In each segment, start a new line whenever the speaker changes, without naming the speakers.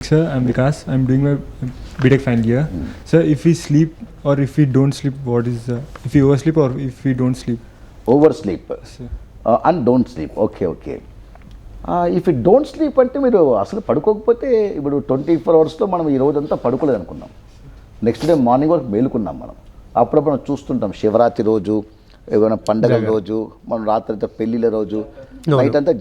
Sir, I'm Vikas. I'm doing my BTech final year. Sir, if we sleep or if we don't sleep, what is the, if we oversleep or if we don't sleep?
Over sleep
Sir.
And don't sleep okay okay if it don't sleep అంటే మీరు అసలు పడుకోకపోతే ఇప్పుడు twenty four అవర్స్లో మనం ఈ రోజంతా పడుకోలేదు అనుకున్నాం నెక్స్ట్ డే మార్నింగ్ వరకు మేలుకున్నాం మనం అప్పుడప్పుడు మనం చూస్తుంటాం శివరాత్రి రోజు ఏమైనా పండగల రోజు మనం రాత్రి అంతా పెళ్ళిళ్ళ రోజు నైట్ అంతా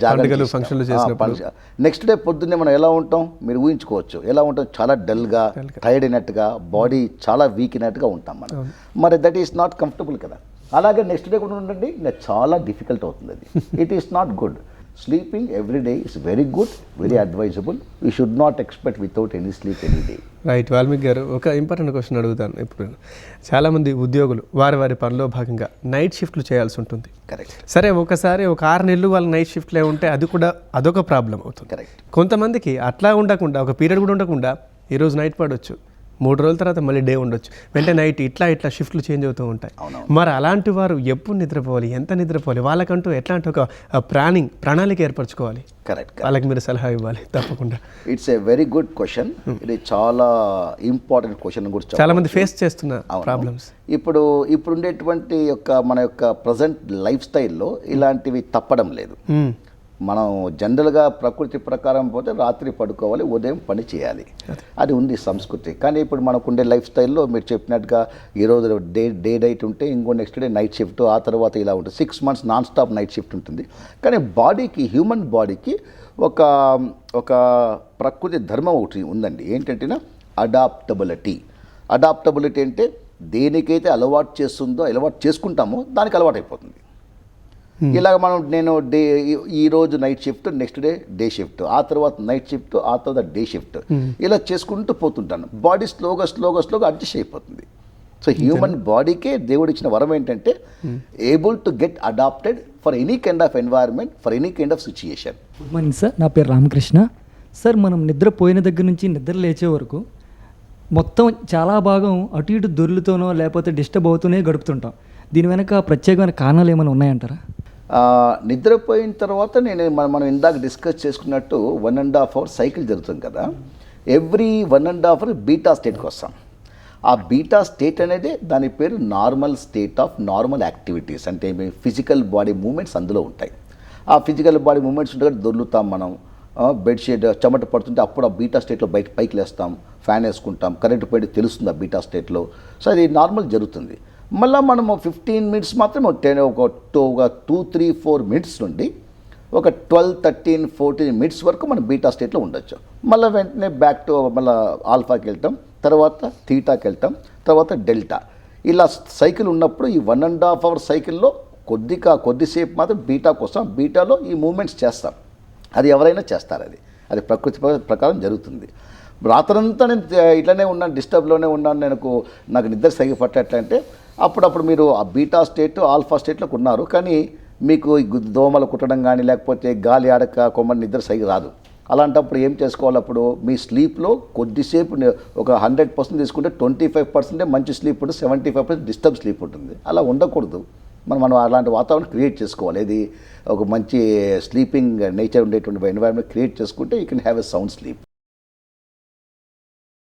చేసినప్పుడు.
నెక్స్ట్ డే పొద్దున్నే మనం ఎలా ఉంటాం? మీరు ఊహించుకోవచ్చు. ఎలా ఉంటాం? చాలా డల్గా టైర్డ్ అయినట్టుగా బాడీ చాలా వీక్ అయినట్టుగా ఉంటాం మనం. మరి దట్ ఈస్ నాట్ కంఫర్టబుల్ కదా. అలాగే నెక్స్ట్ డే కూడా ఉండండి. ఇంకా చాలా డిఫికల్ట్ అవుతుంది అది. It is not good sleeping every day is very good very advisable we should not expect without any sleep any day
right Valmiki గారు ఒక ఇంపార్టెంట్ క్వశ్చన్ అడుగుతాను ఇప్పుడు. నేను. చాలామంది ఉద్యోగులు వారి వారి పనిలో భాగంగా నైట్ షిఫ్ట్లు చేయాల్సి ఉంటుంది.
కరెక్ట్
సరే ఒకసారి ఒక ఆరు నెలలు వాళ్ళు నైట్ షిఫ్ట్లే ఉంటే అది కూడా అదొక ప్రాబ్లం అవుతుంది.
కరెక్ట్
కొంతమందికి అట్లా ఉండకుండా ఒక పీరియడ్ కూడా ఉండకుండా ఈరోజు నైట్ పడవచ్చు మూడు రోజుల తర్వాత మళ్ళీ డే ఉండొచ్చు. వెంటనే నైట్ ఇట్లా ఇట్లా షిఫ్ట్లు చేంజ్ అవుతూ ఉంటాయి. మరి అలాంటి వారు ఎప్పుడు నిద్రపోవాలి? ఎంత నిద్రపోవాలి? వాళ్ళకంటూ ఎట్లాంటి ఒక ప్లానింగ్ ప్రణాళిక ఏర్పరచుకోవాలి?
కరెక్ట్
వాళ్ళకి మీరు సలహా ఇవ్వాలి తప్పకుండా.
It's a very good question ఇది చాలా ఇంపార్టెంట్ క్వశ్చన్ కూడా
చాలా మంది ఫేస్ చేస్తున్న ప్రాబ్లమ్స్
ఇప్పుడు ఇప్పుడు ఉండేటువంటి యొక్క మన యొక్క ప్రజెంట్ లైఫ్ స్టైల్లో ఇలాంటివి తప్పడం లేదు. మనం జనరల్గా ప్రకృతి ప్రకారం పోతే రాత్రి పడుకోవాలి ఉదయం పని చేయాలి. అది. ఉంది సంస్కృతి. కానీ ఇప్పుడు మనకుండే లైఫ్ స్టైల్లో మీరు చెప్పినట్టుగా ఈరోజు డే డే నైట్ ఉంటే ఇంకో నెక్స్ట్ డే నైట్ షిఫ్ట్ ఆ తర్వాత ఇలా ఉంటుంది. Six months nonstop night shift ఉంటుంది. కానీ బాడీకి హ్యూమన్ బాడీకి ఒక ఒక ప్రకృతి ధర్మం ఒకటి ఉందండి. ఏంటంటేనా అడాప్టబిలిటీ అడాప్టబిలిటీ అంటే దేనికైతే అలవాటు చేస్తుందో అలవాటు చేసుకుంటామో దానికి అలవాటు అయిపోతుంది ఇలాగ మనం నేను డే ఈ- రోజు night shift next day day shift ఆ తర్వాత నైట్ షిఫ్ట్ ఆ తర్వాత డే షిఫ్ట్ ఇలా చేసుకుంటూ పోతుంటాను. బాడీ స్లోగా స్లోగా స్లోగా అడ్జస్ట్ అయిపోతుంది. సో హ్యూమన్ బాడీకే దేవుడు ఇచ్చిన వరం ఏంటంటే able to get adapted for any kind of environment for any kind of situation
good morning sir నా పేరు రామకృష్ణ. సార్ మనం నిద్రపోయిన దగ్గర నుంచి నిద్ర లేచే వరకు మొత్తం చాలా భాగం అటు ఇటు దొర్లుతోనో లేకపోతే డిస్టర్బ్ అవుతూనే గడుపుతుంటాం. దీని వెనక ప్రత్యేకమైన కారణాలు ఏమైనా ఉన్నాయంటారా?
నిద్రపోయిన తర్వాత నేను మనం మనం ఇందాక డిస్కస్ చేసుకున్నట్టు one and half hour cycle జరుగుతుంది కదా. Every one and half hour beta స్టేట్కి వస్తాం. ఆ బీటా స్టేట్ అనేది దాని పేరు normal state of normal activities అంటే ఫిజికల్ బాడీ మూమెంట్స్ అందులో ఉంటాయి. ఆ ఫిజికల్ బాడీ మూమెంట్స్ ఉంటే దొర్లుతాం మనం. బెడ్షీట్ చెమట పడుతుంటే అప్పుడు ఆ బీటా స్టేట్లో బయట పైకి లేస్తాం. ఫ్యాన్ వేసుకుంటాం. కరెంట్ పోయి తెలుస్తుంది ఆ బీటా స్టేట్లో సో అది నార్మల్ జరుగుతుంది. మళ్ళీ మనము ఫిఫ్టీన్ మినిట్స్ మాత్రం టెన్ ఒక టూ ఒక టూ త్రీ ఫోర్ మినిట్స్ నుండి ఒక ట్వెల్వ్ థర్టీన్ ఫోర్టీన్ మినిట్స్ వరకు మనం బీటా స్టేట్లో ఉండొచ్చు. మళ్ళీ వెంటనే బ్యాక్ టు మళ్ళీ ఆల్ఫాకి వెళ్తాం తర్వాత థీటాకి వెళ్తాం తర్వాత డెల్టా ఇలా సైకిల్ ఉన్నప్పుడు ఈ వన్ అండ్ హాఫ్ అవర్ సైకిల్లో కొద్దిగా కొద్దిసేపు మాత్రం బీటా కోసం బీటాలో ఈ మూమెంట్స్ చేస్తాం. అది ఎవరైనా చేస్తారు అది. అది ప్రకృతి ప్రకారం జరుగుతుంది. రాత్రంతా నేను ఇట్లనే ఉన్నాను డిస్టర్బ్లోనే ఉన్నాను నాకు నాకు నిద్ర సరిగి పట్టేట్లంటే అప్పుడప్పుడు మీరు ఆ బీటా స్టేట్ ఆల్ఫా స్టేట్లోకి ఉన్నారు కానీ మీకు దోమలు కుట్టడం కానీ లేకపోతే గాలి ఆడక కొమ్మని నిద్ర సరిగి రాదు. అలాంటప్పుడు ఏం చేసుకోవాలి అప్పుడు? మీ స్లీప్లో కొద్దిసేపు ఒక హండ్రెడ్ పర్సెంట్ తీసుకుంటే ట్వంటీ ఫైవ్ పర్సెంటే మంచి స్లీప్ ఉంటుంది seventy five percent disturb sleep ఉంటుంది. అలా ఉండకూడదు. మనం మనం అలాంటి వాతావరణం క్రియేట్ చేసుకోవాలి. ఇది ఒక మంచి స్లీపింగ్ నేచర్ ఉండేటువంటి ఎన్వైరన్మెంట్ క్రియేట్ చేసుకుంటే you can have a sound sleep